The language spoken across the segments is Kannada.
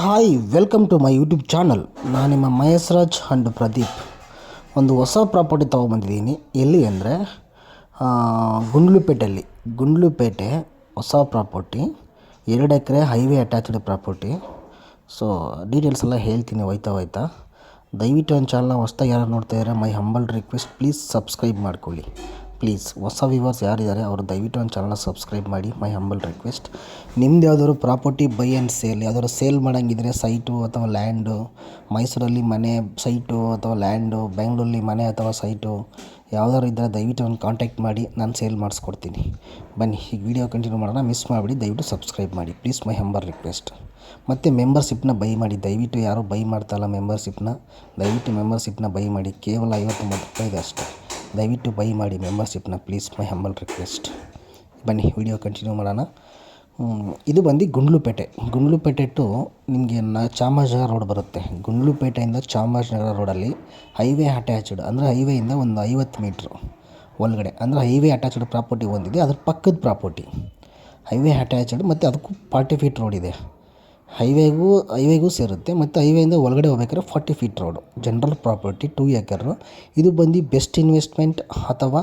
Hi welcome to my YouTube channel ನಾನು ನಿಮ್ಮ ಮಹೇಶ್ರಾಜ್ ಅಂಡ್ ಪ್ರದೀಪ್. ಒಂದು ಹೊಸ ಪ್ರಾಪರ್ಟಿ ತೊಗೊಬಂದಿದ್ದೀನಿ. ಎಲ್ಲಿ ಅಂದರೆ ಗುಂಡ್ಲುಪೇಟೆಯಲ್ಲಿ. ಗುಂಡ್ಲುಪೇಟೆ ಹೊಸ ಪ್ರಾಪರ್ಟಿ. ಎರಡು acre highway attached property. So details ಎಲ್ಲ ಹೇಳ್ತೀನಿ ಹೋಯ್ತಾ ಹೋಯ್ತಾ. ದಯವಿಟ್ಟು ಒಂದು ಚಾನಲ್ನ ಹೊಸ್ದಾಗಿ ಯಾರು ನೋಡ್ತಾ ಇದ್ದಾರೆ my humble request please subscribe ಮಾಡ್ಕೊಳ್ಳಿ. ಪ್ಲೀಸ್ ಹೊಸ ವ್ಯೂವರ್ಸ್ ಯಾರಿದ್ದಾರೆ, ಅವರು ದಯವಿಟ್ಟು ಒಂದು ಚಾನಲ್ನ ಸಬ್ಸ್ಕ್ರೈಬ್ ಮಾಡಿ. ಮೈ ಹಂಬಲ್ ರಿಕ್ವೆಸ್ಟ್ ನಿಮ್ದು ಯಾವ್ದಾದ್ರು ಪ್ರಾಪರ್ಟಿ ಬೈ ಆ್ಯಂಡ್ ಸೇಲ್ ಯಾವ್ದಾದ್ರು ಸೇಲ್ ಮಾಡೋಂಗಿದ್ರೆ ಸೈಟು ಅಥವಾ ಲ್ಯಾಂಡು ಮೈಸೂರಲ್ಲಿ ಮನೆ ಸೈಟು ಅಥವಾ ಲ್ಯಾಂಡು ಬೆಂಗಳೂರಲ್ಲಿ ಮನೆ ಅಥವಾ ಸೈಟು ಯಾವ್ದಾದ್ರು ಇದ್ದರೆ ದಯವಿಟ್ಟು ಒಂದು ಕಾಂಟ್ಯಾಕ್ಟ್ ಮಾಡಿ, ನಾನು ಸೇಲ್ ಮಾಡಿಸ್ಕೊಡ್ತೀನಿ. ಬನ್ನಿ, ಈಗ ವಿಡಿಯೋ ಕಂಟಿನ್ಯೂ ಮಾಡೋಣ. ಮಿಸ್ ಮಾಡಿಬಿಡಿ, ದಯವಿಟ್ಟು ಸಬ್ಸ್ಕ್ರೈಬ್ ಮಾಡಿ. ಪ್ಲೀಸ್ ಮೈ ಹಂಬಲ್ ರಿಕ್ವೆಸ್ಟ್ ಮತ್ತು ಮೆಂಬರ್ಶಿಪ್ನ ಬೈ ಮಾಡಿ. ದಯವಿಟ್ಟು ಯಾರೂ ಬೈ ಮಾಡ್ತಾಯಿಲ್ಲ ಮೆಂಬರ್ಶಿಪ್ನ ದಯವಿಟ್ಟು ಮೆಂಬರ್ಶಿಪ್ನ ಬೈ ಮಾಡಿ. ಕೇವಲ ಐವತ್ತೊಂಬತ್ತು ರೂಪಾಯಿ ಇದೆ ಅಷ್ಟೇ ದಯವಿಟ್ಟು ಬೈ ಮಾಡಿ ಮೆಂಬರ್ಶಿಪ್ನ ಪ್ಲೀಸ್ ಮೈ ಹಂಬಲ್ ರಿಕ್ವೆಸ್ಟ್ ಬನ್ನಿ ವಿಡಿಯೋ ಕಂಟಿನ್ಯೂ ಮಾಡೋಣ. ಇದು ಬಂದು ಗುಂಡ್ಲುಪೇಟೆ. ಗುಂಡ್ಲುಪೇಟೆ ಟು ನಿಮಗೆ ನ ಚಾಮರಾಜನಗರ ರೋಡ್ ಬರುತ್ತೆ. ಗುಂಡ್ಲುಪೇಟೆಯಿಂದ ಚಾಮರಾಜನಗರ ರೋಡಲ್ಲಿ ಹೈವೇ ಅಟ್ಯಾಚ್ಡ್ ಅಂದರೆ ಹೈವೇಯಿಂದ ಒಂದು ಐವತ್ತು ಮೀಟ್ರು ಒಳಗಡೆ, ಅಂದರೆ ಹೈವೇ ಅಟ್ಯಾಚ್ಡ್ ಪ್ರಾಪರ್ಟಿ ಒಂದಿದೆ, ಅದ್ರ ಪಕ್ಕದ ಪ್ರಾಪರ್ಟಿ ಹೈವೇ ಅಟ್ಯಾಚ್ಡ್ ಮತ್ತು ಅದಕ್ಕೂ ಫಾರ್ಟಿ ಫೀಟ್ ರೋಡ್ ಇದೆ. ಹೈವೇಗೂ ಹೈವೇಗೂ ಸೇರುತ್ತೆ. ಮತ್ತು ಹೈವೇಯಿಂದ ಒಳಗಡೆ ಹೋಗ್ಬೇಕಾದ್ರೆ forty feet road, general property two acre ಇದು ಬಂದು ಬೆಸ್ಟ್ ಇನ್ವೆಸ್ಟ್ಮೆಂಟ್ ಅಥವಾ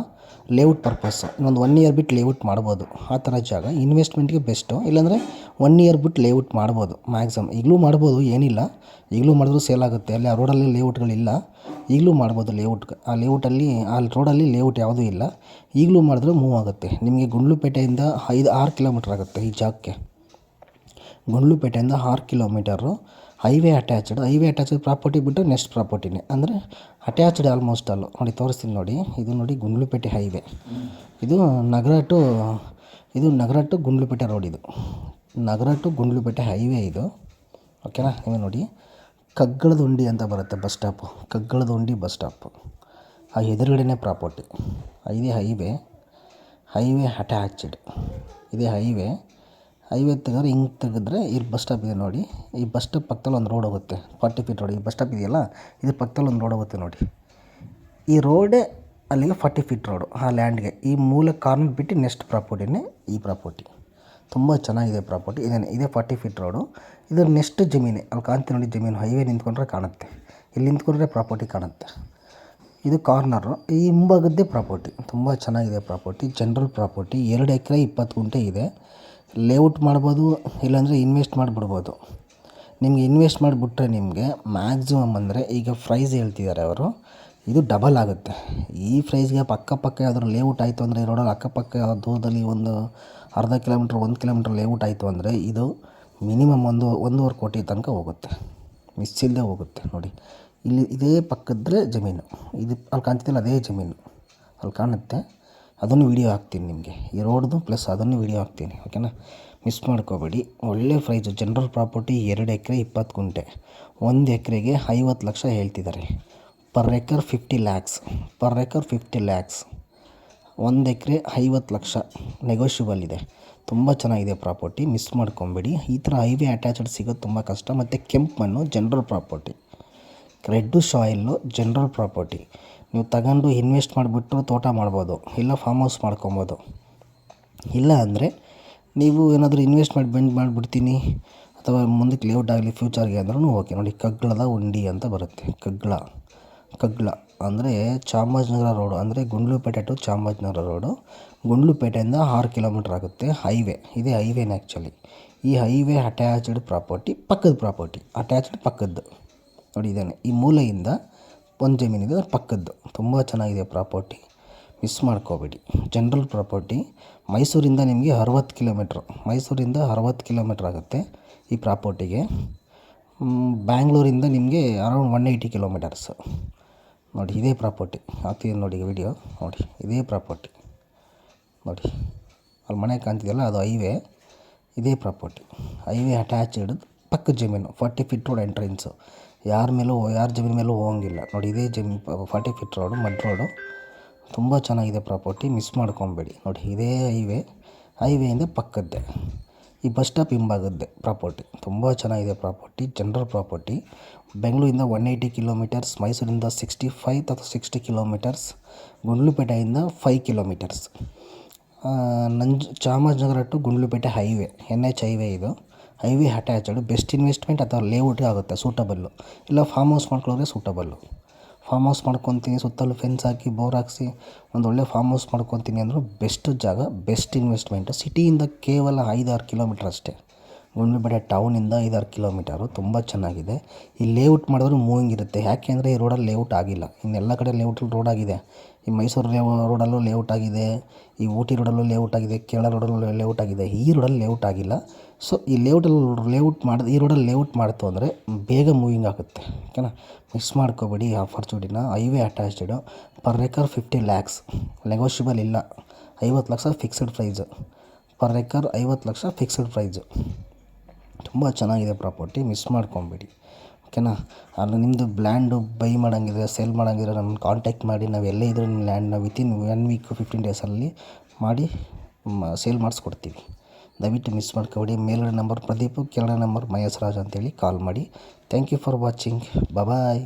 ಲೇಔಟ್ ಪರ್ಪಸ್. ಇನ್ನೊಂದು ಒನ್ ಇಯರ್ ಬಿಟ್ಟು ಲೇಔಟ್ ಮಾಡ್ಬೋದು. ಆ ಥರ ಜಾಗ. ಇನ್ವೆಸ್ಟ್ಮೆಂಟ್ಗೆ ಬೆಸ್ಟು. ಇಲ್ಲಾಂದರೆ ಒನ್ ಇಯರ್ ಬಿಟ್ಟು ಲೇಔಟ್ ಮಾಡ್ಬೋದು ಮ್ಯಾಕ್ಸಿಮಮ್. ಈಗಲೂ ಮಾಡ್ಬೋದು, ಏನಿಲ್ಲ. ಈಗಲೂ ಮಾಡಿದ್ರೂ ಸೇಲ್ ಆಗುತ್ತೆ. ಅಲ್ಲಿ ಆ ರೋಡಲ್ಲಿ ಲೇಔಟ್ಗಳಿಲ್ಲ. ಈಗಲೂ ಮಾಡ್ಬೋದು ಲೇಔಟ್. ಆ ಲೇಔಟಲ್ಲಿ, ಆ ರೋಡಲ್ಲಿ ಲೇಔಟ್ ಯಾವುದೂ ಇಲ್ಲ. ಈಗಲೂ ಮಾಡಿದ್ರೆ ಮೂವ್ ಆಗುತ್ತೆ. ನಿಮಗೆ ಗುಂಡ್ಲುಪೇಟೆಯಿಂದ ಐದು, ಆರು ಕಿಲೋಮೀಟ್ರ್ ಆಗುತ್ತೆ ಈ ಜಾಗಕ್ಕೆ. ಗುಂಡ್ಲುಪೇಟೆಯಿಂದ ಆರು kilometre highway attached highway attached property ಬಿಟ್ಟು ನೆಕ್ಸ್ಟ್ ಪ್ರಾಪರ್ಟಿನೇ. ಅಂದರೆ ಅಟ್ಯಾಚ್ಡ್ ಆಲ್ಮೋಸ್ಟ್ ಅಲ್ಲು ನೋಡಿ, ತೋರಿಸ್ತೀನಿ ನೋಡಿ. ಇದು ನೋಡಿ ಗುಂಡ್ಲುಪೇಟೆ ಹೈವೇ. ಇದು ನಗರ ಟು, ಇದು ನಗರ ಟು ಗುಂಡ್ಲುಪೇಟೆ ರೋಡ್ ಇದು. ನಗರ ಟು ಗುಂಡ್ಲುಪೇಟೆ ಹೈವೇ ಇದು. ಓಕೆನಾ ನೀವು ನೋಡಿ. ಕಗ್ಗಳದ ಉಂಡಿ ಅಂತ ಬರುತ್ತೆ ಬಸ್ ಸ್ಟಾಪು. ಕಗ್ಗಳದ ಉಂಡಿ ಬಸ್ ಸ್ಟಾಪು. ಆ ಎದುರುಗಡೆನೇ ಪ್ರಾಪರ್ಟಿ. ಇದೇ ಹೈವೇ. Highway attached. ಇದೇ ಹೈವೇ. ಹೈವೇ ತೆಗೆದ್ರೆ ಹಿಂಗೆ ತೆಗೆದ್ರೆ ಇಲ್ಲಿ ಬಸ್ ಸ್ಟಾಪ್ ಇದೆ ನೋಡಿ. ಈ ಬಸ್ ಸ್ಟಾಪ್ ಪಕ್ಕದಲ್ಲಿ ಒಂದು ರೋಡ್ ಹೋಗುತ್ತೆ. ಫಾರ್ಟಿ ಫೀಟ್ ರೋಡ್ ಈ ಬಸ್ ಸ್ಟಾಪ್ ಇದೆಯಲ್ಲ? ಇದ್ರ ಪಕ್ಕದಲ್ಲಿ ಒಂದು ರೋಡ್ ಹೋಗುತ್ತೆ ನೋಡಿ. ಈ ರೋಡೇ ಅಲ್ಲಿಗೆ ಫಾರ್ಟಿ ಫೀಟ್ ರೋಡು ಆ ಲ್ಯಾಂಡ್ಗೆ ಈ ಮೂಲ ಕಾರ್ನರ್ ಬಿಟ್ಟು ನೆಕ್ಸ್ಟ್ ಪ್ರಾಪರ್ಟಿನೇ ಈ ಪ್ರಾಪರ್ಟಿ ತುಂಬ ಚೆನ್ನಾಗಿದೆ ಪ್ರಾಪರ್ಟಿ ಇದೇ ಇದೇ ಫಾರ್ಟಿ ಫೀಟ್ ರೋಡು ಇದು ನೆಕ್ಸ್ಟ್ ಜಮೀನೇ. ಅಲ್ಲಿ ಕಾಂತಿ ನೋಡಿ ಜಮೀನು. ಹೈವೇ ನಿಂತ್ಕೊಂಡ್ರೆ ಕಾಣುತ್ತೆ. ಇಲ್ಲಿ ನಿಂತ್ಕೊಂಡ್ರೆ ಪ್ರಾಪರ್ಟಿ ಕಾಣುತ್ತೆ. ಇದು ಕಾರ್ನರು ಈ ಹಿಂಭಾಗದ್ದೇ ಪ್ರಾಪರ್ಟಿ ತುಂಬ ಚೆನ್ನಾಗಿದೆ ಪ್ರಾಪರ್ಟಿ ಜನರಲ್ ಪ್ರಾಪರ್ಟಿ ಎರಡು ಎಕರೆ ಇಪ್ಪತ್ತು ಗುಂಟೆ ಇದೆ. ಲೇಔಟ್ ಮಾಡ್ಬೋದು, ಇಲ್ಲಾಂದರೆ ಇನ್ವೆಸ್ಟ್ ಮಾಡಿಬಿಡ್ಬೋದು. ನಿಮಗೆ ಇನ್ವೆಸ್ಟ್ ಮಾಡಿಬಿಟ್ರೆ ನಿಮಗೆ ಮ್ಯಾಕ್ಸಿಮಮ್ ಅಂದರೆ ಈಗ ಪ್ರೈಸ್ ಹೇಳ್ತಿದ್ದಾರೆ ಅವರು, ಇದು ಡಬಲ್ ಆಗುತ್ತೆ. ಈ ಪ್ರೈಸ್ಗೆ ಅಕ್ಕಪಕ್ಕ ಯಾವ್ದಾದ್ರು ಲೇಔಟ್ ಆಯಿತು ಅಂದರೆ ರೋಡಲ್ಲಿ ಅಕ್ಕಪಕ್ಕ ದೂರದಲ್ಲಿ ಒಂದು ಅರ್ಧ ಕಿಲೋಮೀಟ್ರ್ ಒಂದು ಕಿಲೋಮೀಟ್ರ್ ಲೇಔಟ್ ಆಯಿತು ಅಂದರೆ ಇದು ಮಿನಿಮಮ್ ಒಂದು ಒಂದೂವರೆ ಕೋಟಿ ತನಕ ಹೋಗುತ್ತೆ. ಮಿಸ್ ಇಲ್ಲದೆ ಹೋಗುತ್ತೆ ನೋಡಿ. ಇಲ್ಲಿ ಇದೇ ಪಕ್ಕದ್ರೆ ಜಮೀನು. ಇದು ಅಲ್ಲಿ ಕಾಣ್ತಿದ್ದಿಲ್ಲ ಅದೇ ಜಮೀನು. ಅಲ್ಲಿ ಕಾಣುತ್ತೆ. ಅದನ್ನು ವೀಡಿಯೋ ಹಾಕ್ತೀನಿ ನಿಮಗೆ. ಈ ರೋಡ್ದು ಪ್ಲಸ್ ಅದನ್ನು ವೀಡಿಯೋ ಹಾಕ್ತೀನಿ ಓಕೆನಾ ಮಿಸ್ ಮಾಡ್ಕೋಬೇಡಿ. ಒಳ್ಳೆ ಪ್ರೈಸು ಜನರಲ್ ಪ್ರಾಪರ್ಟಿ ಎರಡು ಎಕರೆ ಇಪ್ಪತ್ತು ಗುಂಟೆ. ಒಂದು ಎಕರೆಗೆ ಐವತ್ತು ಲಕ್ಷ ಹೇಳ್ತಿದ್ದಾರೆ per acre fifty lakhs per acre fifty lakhs ಒಂದು ಎಕರೆ ಐವತ್ತು ಲಕ್ಷ ನೆಗೋಷಿಯಬಲ್ ಇದೆ. ತುಂಬ ಚೆನ್ನಾಗಿದೆ ಪ್ರಾಪರ್ಟಿ ಮಿಸ್ ಮಾಡ್ಕೊಬೇಡಿ. ಈ ಥರ ಹೈವೇ ಅಟ್ಯಾಚ್ಡ್ ಸಿಗೋದು ತುಂಬ ಕಷ್ಟ. ಮತ್ತು ಕೆಂಪು ಮಣ್ಣು general property red soil general property ನೀವು ತಗೊಂಡು ಇನ್ವೆಸ್ಟ್ ಮಾಡಿಬಿಟ್ಟು ತೋಟ ಮಾಡ್ಬೋದು, ಇಲ್ಲ ಫಾರ್ಮ್ ಹೌಸ್ ಮಾಡ್ಕೊಬೋದು. ಇಲ್ಲ ಅಂದರೆ ನೀವು ಏನಾದರೂ ಇನ್ವೆಸ್ಟ್ ಮಾಡಿ ಬೆಂಡ್ ಮಾಡಿಬಿಡ್ತೀನಿ, ಅಥವಾ ಮುಂದಕ್ಕೆ ಲೇಔಟ್ ಆಗಲಿ ಫ್ಯೂಚರ್ಗೆ ಅಂದ್ರೂ ಓಕೆ ನೋಡಿ ಕಗ್ಗಳದ ಉಂಡಿ ಅಂತ ಬರುತ್ತೆ. ಕಗ್ಗಳ ಕಗ್ಗಳ ಅಂದರೆ ಚಾಮರಾಜನಗರ ರೋಡು ಅಂದರೆ ಗುಂಡ್ಲುಪೇಟೆ ಟು ಚಾಮರಾಜನಗರ ರೋಡು ಗುಂಡ್ಲುಪೇಟೆಯಿಂದ ಆರು ಕಿಲೋಮೀಟ್ರ್ ಆಗುತ್ತೆ ಹೈವೇ ಇದೇ ಹೈವೇನೇ ಆ್ಯಕ್ಚುಲಿ ಈ ಹೈವೇ ಅಟ್ಯಾಚ್ಡ್ ಪ್ರಾಪರ್ಟಿ ಪಕ್ಕದ ಪ್ರಾಪರ್ಟಿ ಅಟ್ಯಾಚ್ಡ್ ಪಕ್ಕದ್ದು. ನೋಡಿ, ಇದೇನೆ. ಈ ಮೂಲೆಯಿಂದ ಒಂದು ಜಮೀನಿದೆ ಪಕ್ಕದ್ದು. ತುಂಬ ಚೆನ್ನಾಗಿದೆ ಪ್ರಾಪರ್ಟಿ. ಮಿಸ್ ಮಾಡ್ಕೋಬೇಡಿ. ಜನ್ರಲ್ ಪ್ರಾಪರ್ಟಿ, ಮೈಸೂರಿಂದ ನಿಮಗೆ ಅರವತ್ತು ಕಿಲೋಮೀಟ್ರು. ಮೈಸೂರಿಂದ ಅರವತ್ತು ಕಿಲೋಮೀಟ್ರ್ ಆಗುತ್ತೆ ಈ ಪ್ರಾಪರ್ಟಿಗೆ. ಬ್ಯಾಂಗ್ಳೂರಿಂದ ನಿಮಗೆ ಅರೌಂಡ್ ಒನ್ ಏಯ್ಟಿ ಕಿಲೋಮೀಟರ್ಸು ನೋಡಿ, ಇದೇ ಪ್ರಾಪರ್ಟಿ. ಹಾಕ್ತೀನಿ ನೋಡಿ ವಿಡಿಯೋ ನೋಡಿ, ಇದೇ ಪ್ರಾಪರ್ಟಿ. ನೋಡಿ, ಅಲ್ಲಿ ಮನೆ ಕಾಣ್ತಿದೆಯಲ್ಲ, ಅದು ಹೈವೇ. ಇದೇ ಪ್ರಾಪರ್ಟಿ. ಹೈವೇ ಅಟ್ಯಾಚ್ಡ್ ಪಕ್ಕದ ಜಮೀನು. ಫಾರ್ಟಿ ಫೀಟ್ ರೋಡ್ ಎಂಟ್ರೆನ್ಸು ಯಾರ ಮೇಲೂ, ಯಾರ ಜಮೀನು ಮೇಲೂ ಹೋಗಂಗಿಲ್ಲ. ನೋಡಿ, ಇದೇ ಜಮೀನು forty feet road mud road ತುಂಬ ಚೆನ್ನಾಗಿದೆ ಪ್ರಾಪರ್ಟಿ ಮಿಸ್ ಮಾಡ್ಕೊಬೇಡಿ. ನೋಡಿ, ಇದೇ ಹೈವೇ ಹೈವೇಯಿಂದ ಪಕ್ಕದ್ದೇ. ಈ ಬಸ್ ಸ್ಟಾಪ್ ಹಿಂಭಾಗದ್ದೇ ಪ್ರಾಪರ್ಟಿ ತುಂಬ ಚೆನ್ನಾಗಿದೆ ಪ್ರಾಪರ್ಟಿ ಜನರಲ್ ಪ್ರಾಪರ್ಟಿ ಬೆಂಗಳೂರಿಂದ ಒನ್ ಏಯ್ಟಿ ಕಿಲೋಮೀಟರ್ಸ್ ಮೈಸೂರಿಂದ ಸಿಕ್ಸ್ಟಿ ಫೈವ್ ಅಥವಾ ಸಿಕ್ಸ್ಟಿ ಕಿಲೋಮೀಟರ್ಸ್ ಗುಂಡ್ಲುಪೇಟೆಯಿಂದ five kilometres ನಂಜ್, Chamarajanagar to Gundlupet highway N H highway ಇದು. ಹೈವೇ ಅಟ್ಯಾಚ್ಡ್, ಬೆಸ್ಟ್ ಇನ್ವೆಸ್ಟ್ಮೆಂಟ್ ಅಥವಾ ಲೇಔಟ್ ಆಗುತ್ತೆ ಸೂಟಬಲ್ಲು ಇಲ್ಲ, ಫಾರ್ಮ್ ಹೌಸ್ ಮಾಡ್ಕೊಳ್ಳೋದ್ರೆ ಸೂಟಬಲ್ಲು ಫಾರ್ಮ್ ಹೌಸ್ ಮಾಡ್ಕೊತೀನಿ, ಸುತ್ತಲೂ ಫೆನ್ಸ್ ಹಾಕಿ ಬೋರ್ ಹಾಕಿಸಿ, ಒಂದು ಒಳ್ಳೆ ಫಾರ್ಮ್ ಹೌಸ್ ಮಾಡ್ಕೊತೀನಿ ಅಂದರೂ ಬೆಸ್ಟ್ ಜಾಗ, ಬೆಸ್ಟ್ ಇನ್ವೆಸ್ಟ್ಮೆಂಟು. ಸಿಟಿಯಿಂದ ಕೇವಲ ಐದಾರು ಕಿಲೋಮೀಟ್ರ್ ಅಷ್ಟೇ. ಗುಂಡ್ಲುಪೇಟೆ ಟೌನಿಂದ ಐದಾರು ಕಿಲೋಮೀಟರು, ತುಂಬ ಚೆನ್ನಾಗಿದೆ. ಈ ಲೇಔಟ್ ಮಾಡಿದ್ರು ಮೂವಿಂಗ್ ಇರುತ್ತೆ. ಯಾಕೆ ಅಂದರೆ ಈ ರೋಡಲ್ಲಿ ಲೇಔಟ್ ಆಗಿಲ್ಲ. ಇನ್ನೆಲ್ಲ ಕಡೆ ಲೇಔಟ್ ರೋಡ್ ಆಗಿದೆ. ಈ ಮೈಸೂರು ಲೇಔ ರೋಡಲ್ಲೂ ಲೇಔಟ್ ಆಗಿದೆ, ಈ ಊಟಿ ರೋಡಲ್ಲೂ ಲೇಔಟ್ ಆಗಿದೆ, ಕೇರಳ ರೋಡಲ್ಲೂ ಲೇಔಟ್ ಆಗಿದೆ, ಈ ರೋಡಲ್ಲಿ ಲೇಔಟ್ ಆಗಿಲ್ಲ. ಸೊ ಈ ಲೇಔಟಲ್ಲಿ ಲೇಔಟ್ ಮಾಡಿದ ಈ ರೋಡಲ್ಲಿ ಲೇಔಟ್ ಮಾಡಿತು ಅಂದರೆ ಬೇಗ ಮೂವಿಂಗ್ ಆಗುತ್ತೆ. ಓಕೆನಾ ಮಿಸ್ ಮಾಡ್ಕೋಬೇಡಿ ಈ ಆಪರ್ಚುನಿಟಿನ highway attached per acre fifty lakhs negotiable ಇಲ್ಲ. ಐವತ್ತು lakh fixed price per acre ಐವತ್ತು ಲಕ್ಷ ಫಿಕ್ಸಡ್ ಪ್ರೈಸು ತುಂಬ ಚೆನ್ನಾಗಿದೆ ಪ್ರಾಪರ್ಟಿ ಮಿಸ್ ಮಾಡ್ಕೊಬೇಡಿ. ಓಕೆನಾ? ಅಲ್ಲಿ ನಿಮ್ಮದು ಲ್ಯಾಂಡು ಬೈ ಮಾಡೋಂಗಿದ್ರೆ, ಸೇಲ್ ಮಾಡೋಂಗಿದ್ರೆ ನಮ್ಮನ್ನು ಕಾಂಟ್ಯಾಕ್ಟ್ ಮಾಡಿ, ನಾವು ಎಲ್ಲೇ ಇದ್ರೂ ನಿಮ್ಮ ಲ್ಯಾಂಡ್ನ ವಿತಿನ್ ಒನ್ ವೀಕ್ ಫಿಫ್ಟೀನ್ ಡೇಸಲ್ಲಿ ಮಾಡಿ ಸೇಲ್ ಮಾಡಿಸ್ಕೊಡ್ತೀವಿ. ದಯವಿಟ್ಟು ಮಿಸ್ ಮಾಡ್ಕೊಬೇಡಿ. ಮೇಲ್ಗಡೆ ನಂಬರ್ ಪ್ರದೀಪು, ಕೆಳಗಡೆ ನಂಬರ್ ಮಹೇಶ್ ರಾಜ್ ಅಂತೇಳಿ ಕಾಲ್ ಮಾಡಿ. Thank you for watching bye